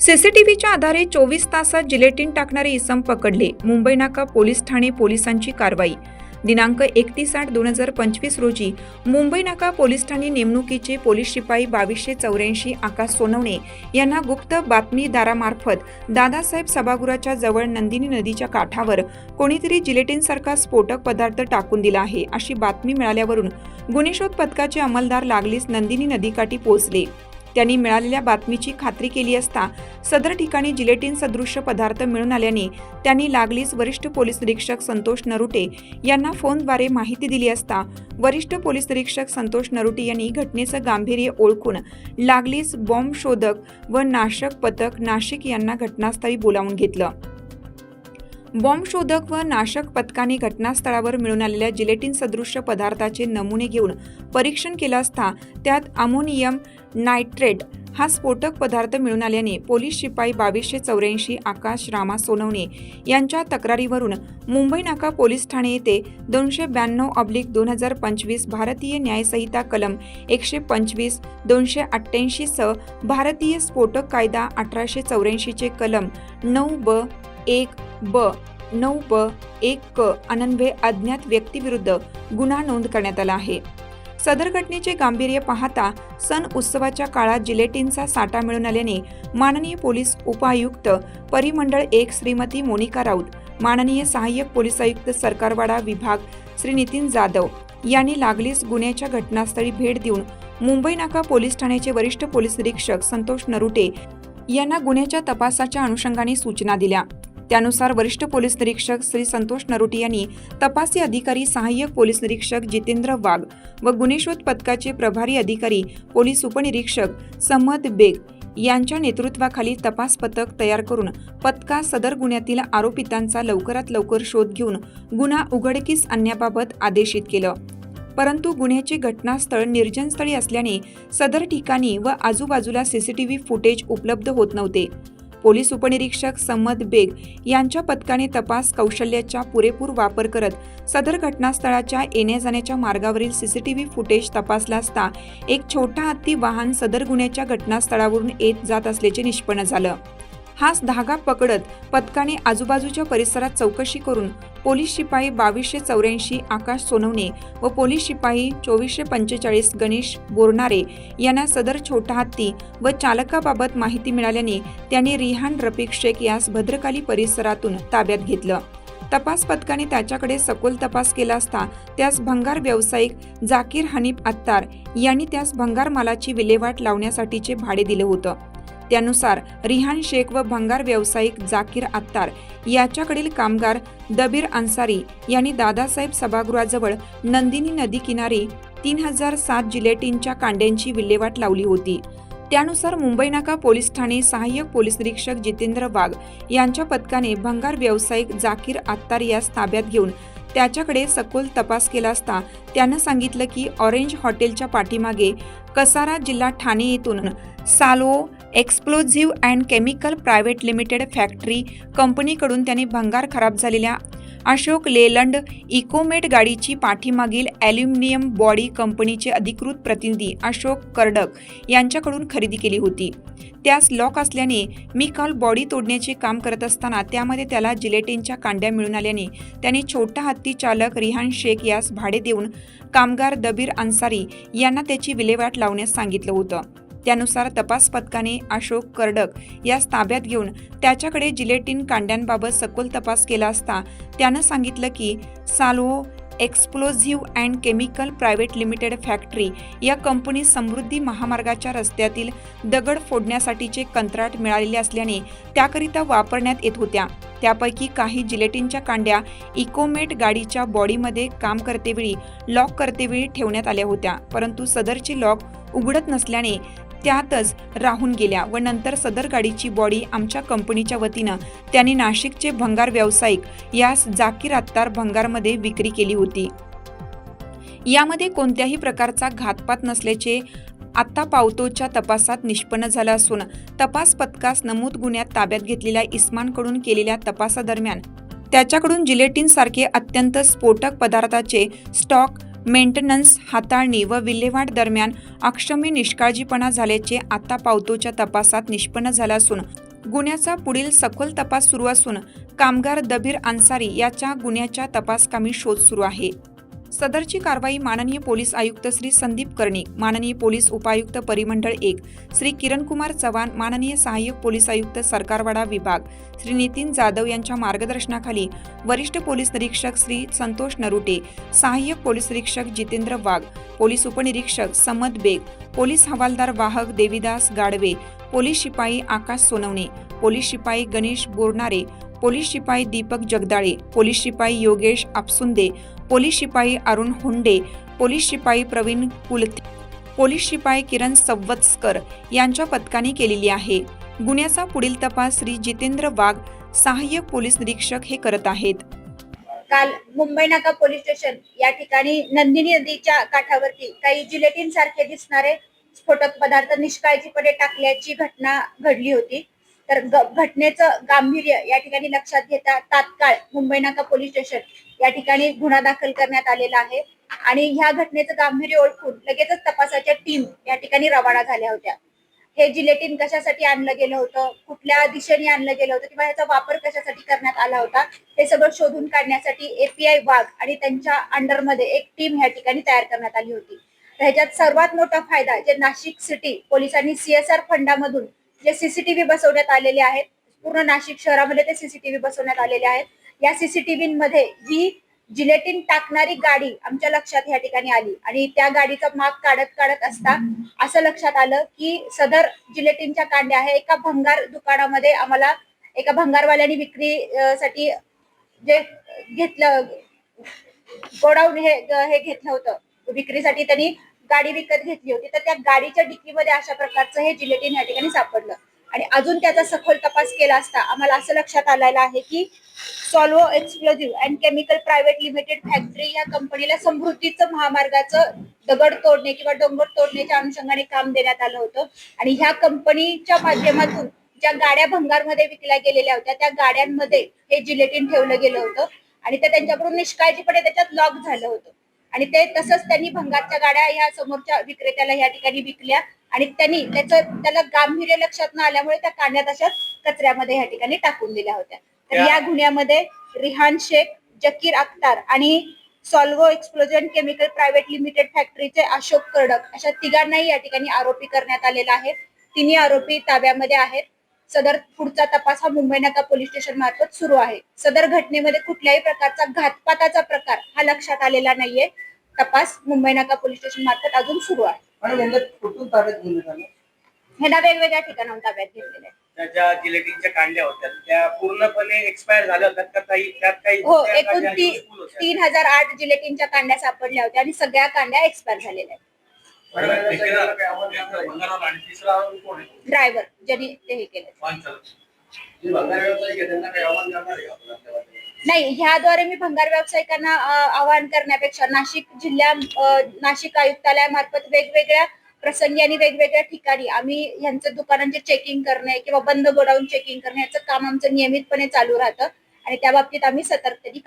सीसीटीव्हीच्या आधारे चोवीस तासात जिलेटिन टाकणारे इसम पकडले. मुंबई नाका पोलीस ठाणे पोलिसांची कारवाई. दिनांक एकतीस आठ दोन हजार पंचवीस रोजी मुंबई नाका पोलीस ठाणे नेमणुकीचे पोलीस शिपाई बावीसशे चौऱ्याऐंशी आकाश सोनवणे यांना गुप्त बातमीदारामार्फत दादासाहेब सभागृहाच्या जवळ नंदिनी नदीच्या काठावर कोणीतरी जिलेटिनसारखा स्फोटक पदार्थ टाकून दिला आहे अशी बातमी मिळाल्यावरून गुन्हेशोध पथकाचे अंमलदार लागलीच नंदिनी नदीकाठी पोहोचले. त्यांनी मिळालेल्या बातमीची खात्री केली असता सदर ठिकाणी जिलेटिन सदृश्य पदार्थ मिळून आल्याने त्यांनी लागलीच वरिष्ठ पोलीस निरीक्षक संतोष नरुटे यांना फोनद्वारे माहिती दिली असता वरिष्ठ पोलीस निरीक्षक संतोष नरुटे यांनी घटनेचं गांभीर्य ओळखून लागलीच बॉम्ब शोधक व नाशक पथक नाशिक यांना घटनास्थळी बोलावून घेतलं. बॉम्ब शोधक व नाशक पथकाने घटनास्थळावर मिळून आलेल्या जिलेटिन सदृश्य पदार्थाचे नमुने घेऊन परीक्षण केलं असता त्यात अमोनियम नायट्रेट हा स्फोटक पदार्थ मिळून आल्याने पोलीस शिपाई बावीसशे चौऱ्याऐंशी आकाश रामा सोनवणे यांच्या तक्रारीवरून मुंबई नाका पोलीस ठाणे येथे दोनशे ब्याण्णव ऑब्लिक दोन हजार पंचवीस भारतीय न्यायसंहिता कलम एकशे पंचवीस दोनशे अठ्ठ्याऐंशी सह भारतीय स्फोटक कायदा अठराशे चौऱ्याऐंशीचे कलम नऊ ब एक ब नऊ ब एक क अनन्वय अज्ञात व्यक्तीविरुद्ध गुन्हा नोंद करण्यात आला आहे. सदर घटनेचे गांभीर्य पाहता सण उत्सवाच्या काळात जिलेटिनचा साठा मिळून आल्याने माननीय पोलीस उपायुक्त परिमंडळ एक श्रीमती मोनिका राऊत माननीय सहाय्यक पोलीस आयुक्त सरकारवाडा विभाग श्री नितीन जाधव यांनी लागलीच गुन्ह्याच्या घटनास्थळी भेट देऊन मुंबई नाका पोलीस ठाण्याचे वरिष्ठ पोलीस निरीक्षक संतोष नरुटे यांना गुन्ह्याच्या तपासाच्या अनुषंगाने सूचना दिल्या. त्यानुसार वरिष्ठ पोलीस निरीक्षक श्री संतोष नरोटे यांनी तपासी अधिकारी सहाय्यक पोलीस निरीक्षक जितेंद्र वाघ व गुन्हेशोध पथकाचे प्रभारी अधिकारी पोलीस उपनिरीक्षक समद बेग यांच्या नेतृत्वाखाली तपास पथक तयार करून पथका सदर गुन्ह्यातील आरोपितांचा लवकरात लवकर शोध घेऊन गुन्हा उघडकीस आणण्याबाबत आदेशित केलं. परंतु गुन्ह्याचे घटनास्थळ निर्जनस्थळी असल्याने सदर ठिकाणी व आजूबाजूला सीसीटीव्ही फुटेज उपलब्ध होत नव्हते. पोलीस उपनिरीक्षक संमत बेग यांच्या पथकाने तपास कौशल्याचा पुरेपूर वापर करत सदर घटनास्थळाच्या येण्या जाण्याच्या मार्गावरील सीसीटीव्ही फुटेज तपासला असता एक छोटा हत्ती वाहन सदर गुन्ह्याच्या घटनास्थळावरून येत जात असल्याचे निष्पन्न झालं. हाच धागा पकडत पथकाने आजूबाजूच्या परिसरात चौकशी करून पोलीस शिपाई बावीसशे चौऱ्याऐंशी आकाश सोनवणे व पोलीस शिपाई चोवीसशे पंचेचाळीस गणेश बोरणारे यांना सदर छोटा हत्ती व चालकाबाबत माहिती मिळाल्याने त्यांनी रिहान रफिक शेख यास भद्रकाली परिसरातून ताब्यात घेतलं. तपास पथकाने त्याच्याकडे सखोल तपास केला असता त्यास भंगार व्यावसायिक जाकीर हनीफ अत्तार यांनी त्यास भंगार मालाची विल्हेवाट लावण्यासाठीचे भाडे दिले होतं. त्यानुसार रिहान शेख व भंगार व्यावसायिक जाकीर अत्तार याच्याकडील कामगार दबीर अन्सारी यांनी दादासाहेब सभागृहाजवळ नंदिनी नदी किनारी तीन हजार सात जिलेटिनच्या कांड्यांची विल्हेवाट लावली होती. त्यानुसार मुंबई नाका पोलीस ठाणे सहाय्यक पोलीस निरीक्षक जितेंद्र वाघ यांच्या पथकाने भंगार व्यावसायिक जाकीर अत्तार यास ताब्यात घेऊन त्याच्याकडे सखोल तपास केला असता त्यानं सांगितलं की ऑरेंज हॉटेलच्या पाठीमागे कसारा जिल्हा ठाणे येथून Salvo explosive and chemical private limited factory कंपनीकडून त्यांनी भंगार खराब झालेल्या अशोक लेलंड इकोमेट गाडीची पाठीमागील ॲल्युमिनियम बॉडी कंपनीचे अधिकृत प्रतिनिधी अशोक कर्डक यांच्याकडून खरेदी केली होती. त्यास लॉक असल्याने मी काल बॉडी तोडण्याचे काम करत असताना त्यामध्ये त्याला जिलेटिनच्या कांड्या मिळून आल्याने त्याने छोटा हत्ती चालक रिहान शेख यास भाडे देऊन कामगार दबीर अन्सारी यांना त्याची विल्हेवाट लावण्यास सांगितलं होतं. त्यानुसार तपास पथकाने अशोक कर्डक यास ताब्यात घेऊन त्याच्याकडे जिलेटिन कांड्यांबाबत सखोल तपास केला असता त्यानं सांगितलं की Salvo explosive and chemical private limited factory या कंपनी समृद्धी महामार्गाच्या रस्त्यातील दगड फोडण्यासाठीचे कंत्राट मिळालेले असल्याने त्याकरिता वापरण्यात येत होत्या. त्यापैकी काही जिलेटिनच्या कांड्या इकोमेट गाडीच्या बॉडीमध्ये काम करतेवेळी लॉक करतेवेळी ठेवण्यात आल्या होत्या परंतु सदरची लॉक उघडत नसल्याने त्यातच राहून गेल्या व नंतर सदर गाडीची बॉडी आमच्या कंपनीच्या वतीनं त्यांनी नाशिकचे भंगार व्यावसायिक यास जाकीर अत्तार भंगारमध्ये विक्री केली होती. यामध्ये कोणत्याही प्रकारचा घातपात नसल्याचे आत्ता पावतोच्या तपासात निष्पन्न झालं असून तपास पथकास नमूद गुन्ह्यात ताब्यात घेतलेल्या इस्मानकडून केलेल्या तपासादरम्यान त्याच्याकडून जिलेटिन सारखे अत्यंत स्फोटक पदार्थाचे स्टॉक मेंटेनन्स हाताळणी व विल्हेवाट दरम्यान अक्षम्य निष्काळजीपणा झाल्याचे आता पावतोच्या तपासात निष्पन्न झाला असून गुन्ह्याचा पुढील सखोल तपास सुरू असून कामगार दबीर अन्सारी याच्या गुन्ह्याच्या तपासकामी शोध सुरू आहे. सदरची कारवाई माननीय पोलीस आयुक्त श्री संदीप कर्णिक माननीय पोलीस उपायुक्त परिमंडळ एक श्री किरणकुमार चव्हाण माननीय सहाय्यक पोलीस आयुक्त सरकारवाडा विभाग श्री नितीन जाधव यांच्या मार्गदर्शनाखाली वरिष्ठ पोलीस निरीक्षक श्री संतोष नरुटे सहाय्यक पोलीस निरीक्षक जितेंद्र वाघ पोलीस उपनिरीक्षक समद बेग पोलीस हवालदार वाहक देवीदास गाडवे पोलीस शिपाई आकाश सोनवणे पोलीस शिपाई गणेश बोरनारे पोलीस शिपाई दीपक जगदाळे पोलीस शिपाई योगेश आपसुंदे पोलीस शिपाई अरुण हुंडे पोलीस शिपाई प्रवीण कुलते पोलीस शिपाई किरण सव्वत्सकर यांच्या पथकाने केलेली आहे. गुन्ह्याचा पुढील तपास श्री जितेंद्र वाघ सहाय्यक पोलीस निरीक्षक हे करत आहेत. काल मुंबई नाका पोलीस स्टेशन या ठिकाणी नंदिनी नदीच्या काठावरती काही जिलेटिन सारखे दिसणारे स्फोटक पदार्थ निष्काळजीपणे टाकल्याची घटना घडली होती. तर घटनेचं गांभीर्य या ठिकाणी लक्षात घेता तात्काळ मुंबई नाका पोलीस स्टेशन या ठिकाणी गुन्हा दाखल करण्यात आलेला आहे. आणि ह्या घटनेचं गांभीर्य ओळखून लगेचच तपासाच्या टीम या ठिकाणी रवाना झाल्या होत्या. हे जिलेटिन कशासाठी आणलं गेलं होतं? कुठल्या दिशेने आणलं गेलं होतं? किंवा याचा वापर कशासाठी करण्यात आला होता? हे सगळं शोधून काढण्यासाठी एपीआय वाघ आणि त्यांच्या अंडरमध्ये एक टीम या ठिकाणी तयार करण्यात आली होती. तर ह्याच्यात सर्वात मोठा फायदा जे नाशिक सिटी पोलिसांनी सीएसआर फंडामधून जे सीसीटीव्ही बसवण्यात आलेले आहेत पूर्ण नाशिक शहरामध्ये ते सीसीटीव्ही बसवण्यात आलेले आहेत. या सीसीटीव्ही मध्ये ही जिलेटिन टाकणारी गाडी आमच्या लक्षात या ठिकाणी आली. आणि त्या गाडीचा माग काढत काढत असता असं लक्षात आलं की सदर जिलेटिनच्या कांड्या आहे एका भंगार दुकानामध्ये आम्हाला एका भंगारवाल्याने विक्री साठी जे घेतलं गोडाऊन हे हे घेतलं होतं. विक्रीसाठी त्यांनी गाडी विकत घेतली होती तर त्या गाडीच्या डिक्कीमध्ये अशा प्रकारचं हे जिलेटिन या ठिकाणी सापडलं. आणि अजून त्याचा सखोल तपास केला असता आम्हाला असं लक्षात आलेलं आहे की Salvo explosive and chemical private limited factory या कंपनीला समृद्धीचं महामार्गाचं दगड तोडणे किंवा डोंगर तोडण्याच्या अनुषंगाने काम देण्यात आलं होतं. आणि ह्या कंपनीच्या माध्यमातून ज्या गाड्या भंगारमध्ये विकल्या गेलेल्या होत्या त्या गाड्यांमध्ये हे जिलेटिन ठेवलं गेलं होतं. आणि ते त्यांच्याकडून निष्काळजीपणे त्याच्यात लॉक झालं होतं. आणि ते तसंच त्यांनी भंगारच्या गाड्या ह्या समोरच्या विक्रेत्याला या ठिकाणी विकल्या आणि त्यांनी त्याचं त्याला गांभीर्य लक्षात न आल्यामुळे त्या कांड्या तशाच कचऱ्यामध्ये या ठिकाणी टाकून दिल्या होत्या. तर या गुन्ह्यामध्ये रिहान शेख जकीर अख्तार आणि Salvo explosion chemical private limited फॅक्टरीचे Ashok Kardak अशा तिघांनाही या ठिकाणी आरोपी करण्यात आलेला आहे. तिन्ही आरोपी ताब्यामध्ये आहेत. सदर पुढचा तपास हा मुंबई नाका पोलीस स्टेशन मार्फत सुरू आहे. सदर घटनेमध्ये कुठल्याही प्रकारचा घातपाताचा प्रकार हा लक्षात आलेला नाहीये तपास मुंबई नाका पोलीस स्टेशन मार्फत अजून सुरू आहे यांना कुठून ताब्यात घेण्यात आलं ह्यांना वेगवेगळ्या ठिकाणाहून ताब्यात घेतलेले आहे त्या ज्या जिलेटिनच्या कांड्या होत्या त्या पूर्णपणे एक्सपायर झाल्या होत्या का काही त्यात काही हो त्या एकूण कांड्या ती useful होत्या? तीन हजार आठ जिलेटिनच्या कांड्या सापडल्या होत्या आणि सगळ्या कांड्या एक्सपायर झालेल्या आहेत बरं, ठेकेदार काय आवाज देतोय? भंगारवाला आणि तिसरा आरोपी कोण आहे ड्रायव्हर ज्यांनी ते हे केलं वाहनचालक. जे भंगार व्यावसायिक आहे त्यांना काही आव्हान करणार आहे का आपण आपल्या बाजूने? नाही ह्याद्वारे मी भंगार व्यावसायिकांना आवाहन करण्यापेक्षा नाशिक जिल्ह्या नाशिक आयुक्तालयामार्फत वेगवेगळ्या प्रसंगी आणि वेगवेगळ्या ठिकाणी आम्ही यांचं दुकानांचे म्हणजे चेकिंग करणे किंवा बंद गोडाऊन चेकिंग करणे याचं काम आमचं नियमितपणे चालू राहतं आणि त्या बाबतीत आम्ही सतर्कतेने